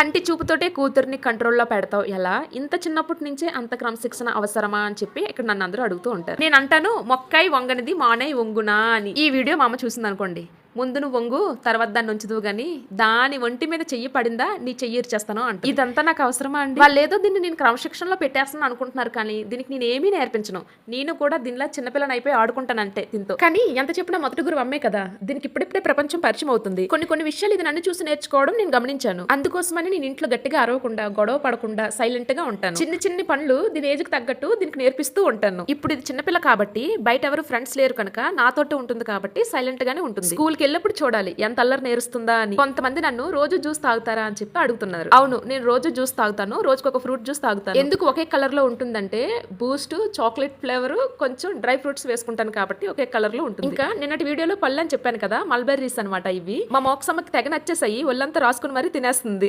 కంటి చూపుతోటే కూతుర్ని కంట్రోల్లో పెడతావు. ఎలా? ఇంత చిన్నప్పటి నుంచే అంత క్రమశిక్షణ అవసరమా అని చెప్పి ఇక్కడ నన్ను అందరూ అడుగుతూ ఉంటారు. నేను అంటాను మొక్కై వంగనిది మానై వంగునా అని. ఈ వీడియో మా అమ్మ చూసింది అనుకోండి ముందు నువ్వు వంగు తర్వాత దాన్ని ఉంచుదు గాని దాని ఒంటి మీద చెయ్యి పడిందా నీ చెయ్యి ఇచ్చేస్తాను అంట ఇదంతా నాకు అవసరమా అండి? వాళ్ళు ఏదో దీన్ని నేను క్రమశిక్షణలో పెట్టేస్తాను అనుకుంటున్నారు కానీ దీనికి నేను ఏమీ నేర్పించను. నేను కూడా దీనిలా చిన్నపిల్లని అయిపోయి ఆడుకుంటాను అంతే దీంతో. కానీ ఎంత చెప్పినా మొదటి గురువు అమ్మే కదా దీనికి ఇప్పుడిప్పుడే ప్రపంచం పరిచయం అవుతుంది. కొన్ని కొన్ని విషయాలు ఇది నన్ను చూసి నేర్చుకోవడం నేను గమనించాను. అందుకోసమని నేను ఇంట్లో గట్టిగా అరవకుండా గొడవ పడకుండా సైలెంట్గా ఉంటాను. చిన్న చిన్ని పనులు దీని ఏజ్కి తగ్గట్టు దీనికి నేర్పిస్తూ ఉంటాను. ఇప్పుడు ఇది చిన్నపిల్ల కాబట్టి బయట ఎవరు ఫ్రెండ్స్ లేరు కనుక నాతోటి ఉంటుంది కాబట్టి సైలెంట్ గానే ఉంటుంది. స్కూల్ కి వెళ్ళినప్పుడు చూడాలి ఎంత అల్లరి నేరుస్తుందా అని. కొంతమంది నన్ను రోజు జ్యూస్ తాగుతారా? అని చెప్పి అడుగుతున్నారు. అవును నేను రోజు జ్యూస్ తాగుతాను రోజుకు ఒక ఫ్రూట్ జ్యూస్ తాగుతాను. ఎందుకు ఒకే కలర్లో ఉంటుందంటే బూస్ట్ చాక్లెట్ ఫ్లేవర్ కొంచెం డ్రై ఫ్రూట్స్ వేసుకుంటాను కాబట్టి ఒకే కలర్లో ఉంటుంది. ఇంకా నిన్నటి వీడియోలో పళ్ళు అని చెప్పాను కదా మల్బెర్రీస్ అనమాట ఇవి. మా మోక్సమ్మకి తెగ నచ్చేసాయి ఒళ్ళంతా రాసుకుని మరీ తినేస్తుంది.